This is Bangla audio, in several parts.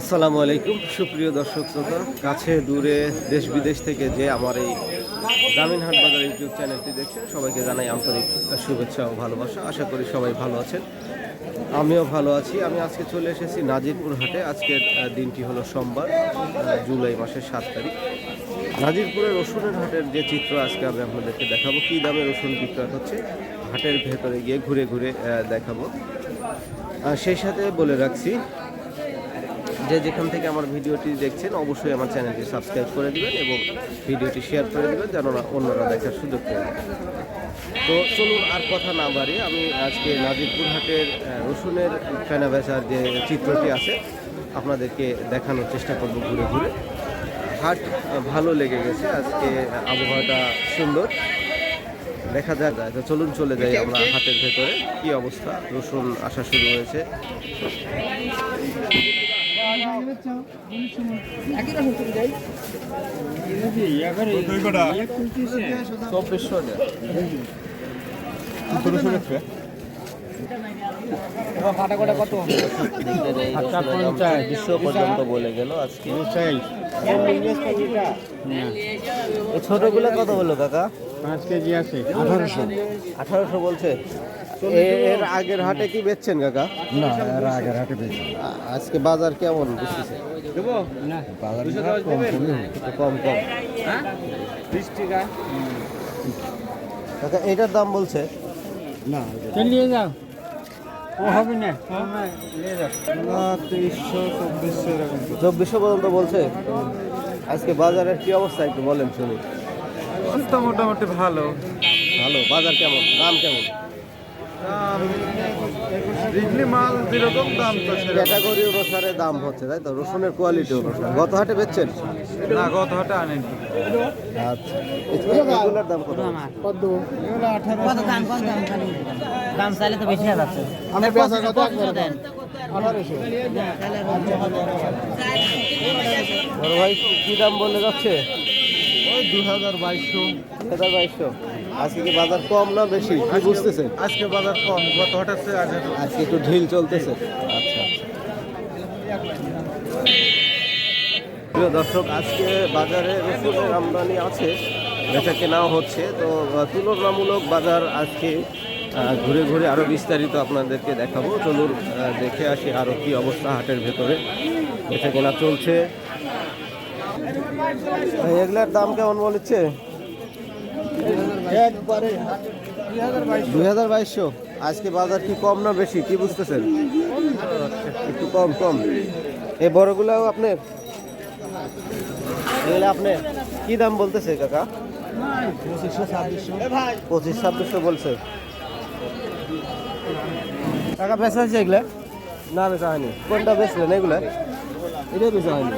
আসসালামু আলাইকুম, সুপ্রিয় দর্শক শ্রোতা। কাছে দূরে দেশ বিদেশ থেকে যে আমার এই গ্রামীণ হাট বাজার ইউটিউব চ্যানেলটি দেখছেন, সবাইকে জানাই আন্তরিক শুভেচ্ছা ও ভালোবাসা। আশা করি সবাই ভালো আছেন। আমিও ভালো আছি। আমি আজকে চলে এসেছি নাজিরপুর হাটে। আজকের দিনটি হলো সোমবার জুলাই মাসের সাত তারিখ। নাজিরপুরের রসুনের হাটের যে চিত্র আজকে আমি আপনাদেরকে দেখাবো, কী দামে রসুন বিক্রয় হচ্ছে, হাটের ভেতরে গিয়ে ঘুরে ঘুরে দেখাবো। সেই সাথে বলে রাখছি যে যেখান থেকে আমার ভিডিওটি দেখছেন, অবশ্যই আমার চ্যানেলটি সাবস্ক্রাইব করে দেবেন এবং ভিডিওটি শেয়ার করে দেবেন, যেন অন্যরা দেখার সুযোগ পেয়ে তো চলুন আর কথা না বাড়িয়ে, আমি আজকে নাজিরপুর হাটের রসুনের কেনা বেচার যে চিত্রটি আছে, আপনাদেরকে দেখানোর চেষ্টা করব ঘুরে ঘুরে। হাট ভালো লেগে গেছে, আজকে আবহাওয়াটা সুন্দর। দেখা যাক, তো চলুন চলে যাই আমরা হাটের ভেতরে। কি অবস্থা? রসুন আসা শুরু হয়েছে। চব্বিশশো বিশ্ব পর্যন্ত বলে গেল আজকে। ছোটগুলো কত বলল কাকা? পাঁচ কেজি আছে। আঠারোশো। আঠারোশো বলছে। এর আগের হাটে কি বেচছেন কাকা? না এর আগের হাটে আ- আজকে বাজার কেমন বুঝতেছে? বাজার কম হয়। কম কম। কাকা এটার দাম বলছে? না চলিয়ে যাও। চব্বিশশো পর্যন্ত বলছে। আজকে বাজারের কি অবস্থা একটু বলেন শুনি মোটামুটি ভালো। ভালো বাজার কেমন? দাম কেমন? মাল যেরকম দাম তো ক্যাটাগরি অনুসারে দাম হচ্ছে তাই তো? রসুনের কোয়ালিটি অনুসারে। গত হাটে বেচছেন? না গত হাটে আনেন। আচ্ছা। এগুলোর দাম কত? কত কত দাম কত দাম দাম চাইলে তো বেশি হয়ে যাচ্ছে আমি বেচা কত দেন। বড় ভাই কি দাম বলে যাচ্ছে? ওই দু হাজার বাইশশো। দু হাজার বাইশশো। আজকে কি বাজার কম না বেশি? কি বুঝতেছেন? আজকে বাজার কম গত একটু আজকে একটু ঢিল চলতেছে। আচ্ছা আচ্ছা। প্রিয় দর্শক আজকে বাজারে রসুনের আমদানি আছে বেচা কেনাও হচ্ছে। তো তুলনামূলক বাজার আজকে ঘুরে ঘুরে আরও বিস্তারিত আপনাদেরকে দেখাবো। চলুন দেখে আসি আরও কি অবস্থা হাটের ভেতরে। বেচা কেনা চলছে। এগুলার দাম কেমন বলেছে? একবারে দুই হাজার বাইশশো। আজকে বাজার কি কম না বেশি? কি বুঝতেছেন? একটু কম কম। এই বড়গুলাও আপনার? এগুলো আপনার? কি দাম বলতেছে কাকা? পঁচিশ ছাব্বিশশো বলছে। টাকা বেচা হয়েছে এগুলা? না বেচা হয়নি। কোনটা বেচলেন এগুলা? এটাই বেচা হয়নি।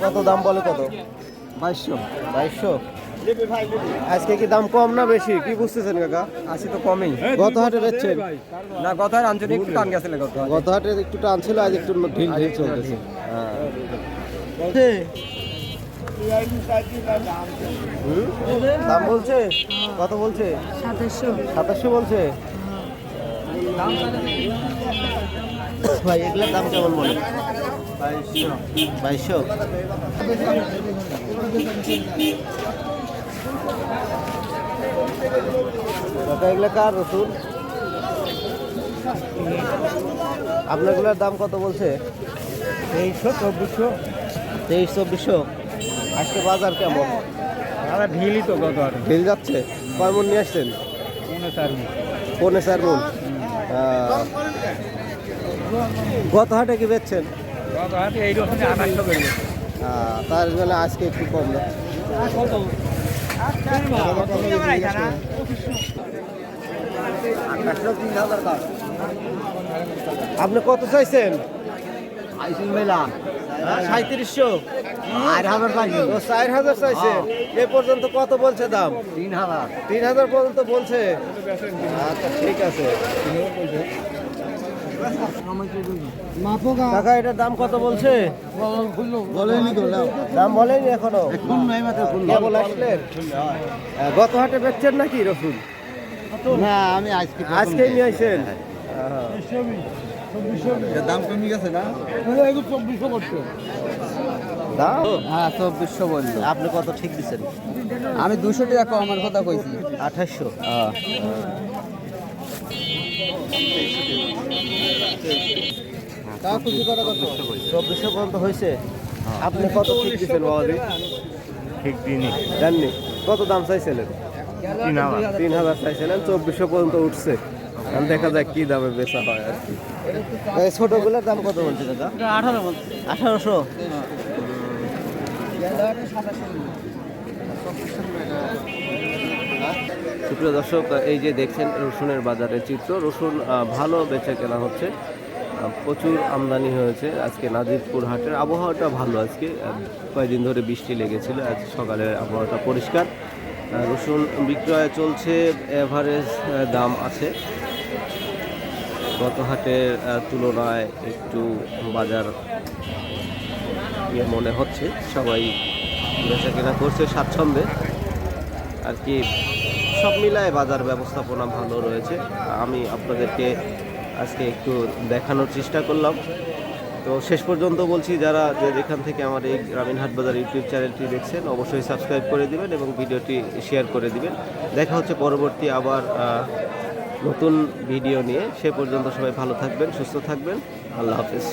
কত দাম বলে কত? বাইশশো। বাইশশো? আজকে কি দাম কম না বেশি? কি বুঝতেছেন কাকা? আশি তো কমই। গত হাটে বেচছেন? না গত হাট আঞ্চলিক একটু টান গেছিল গত হাট। গত হাটে একটু টান ছিল আজ একটু ঢিল ঢিল চলতেছে। হ্যাঁ। দাম বলছে? কত বলছে? সাতাশশো। সাতাশশো বলছে? ভাই এগুলোর দাম কেমন বলে বাইশশো? কাকা এগুলো কার রসুন? আপনারগুলোর দাম কত বলছে? তেইশশো চব্বিশশো। তেইশ চব্বিশশো? আজকে বাজার কেমন? দাদা ঢিলই তো গত ঢিল যাচ্ছে? কয় মন নিয়ে আসছেন? মনে চার। পৌনে চার মন। গত হাটে কি বেচছেন? গত হাটে এই রকম আঠাশশো তার জন্য আজকে একটু কম না? আপনি কত চাইছেন? সাঁত্রিশশো হাজার চার চাইছে এ পর্যন্ত কত বলছে দাম? তিন হাজার। তিন হাজার পর্যন্ত বলছে। আচ্ছা ঠিক আছে। কাকা এটার দাম কত বলছে? বলেনি তো দাম বলেনি এখনও? কেবল আসলেন গত হাটে বেচছেন নাকি রসুন? না আমি আজকে আজকেই নিয়ে আসছেন দাম কমে গেছে না? চব্বিশশো করছে দাম? হ্যাঁ চব্বিশশো বলল। আপনি কত ঠিক দিচ্ছেন আমি দুশো টাকা কমার কথা কইছি। আঠাশশো। হ্যাঁ। তাও খুশি করা কত চব্বিশশো পর্যন্ত হয়েছে। আপনি কত ঠিক দিচ্ছেন বাবাজি ঠিক দিনই জাননি? কত দাম চাইছিলেন? তিন হাজার। চাইছিলেন চব্বিশশো পর্যন্ত উঠছে। দেখা যাক কি দামে বেচা হয় আর কি। এই ছোটগুলোর দাম কত বলছে দাদা? আঠারো আঠারোশো? সুপ্রিয় দর্শক এই যে দেখছেন রসুনের বাজারের চিত্র রসুন ভালো বেচে কেনা হচ্ছে। প্রচুর আমদানি হয়েছে। আজকে নাজিরপুর হাটের আবহাওয়াটা ভালো আজকে। কয়েকদিন ধরে বৃষ্টি লেগেছিল, আজ সকালের আবহাওয়াটা পরিষ্কার। রসুন বিক্রয় চলছে এভারেজ দাম আছে। গত হাটের তুলনায় একটু বাজার ইয়ে মনে হচ্ছে, সবাই বেচা কেনা করছে স্বাচ্ছন্দ্যে। আর কি, সব মিলায় বাজার ব্যবস্থাপনা ভালো রয়েছে। আমি আপনাদেরকে আজকে একটু দেখানোর চেষ্টা করলাম। তো শেষ পর্যন্ত বলছি, যারা যে যেখান থেকে আমার এই গ্রামীণ হাট বাজার ইউটিউব চ্যানেলটি দেখছেন, অবশ্যই সাবস্ক্রাইব করে দিবেন এবং ভিডিওটি শেয়ার করে দিবেন। দেখা হচ্ছে পরবর্তী আবার নতুন ভিডিও নিয়ে। সে পর্যন্ত সবাই ভালো থাকবেন, সুস্থ থাকবেন। আল্লাহ হাফিজ।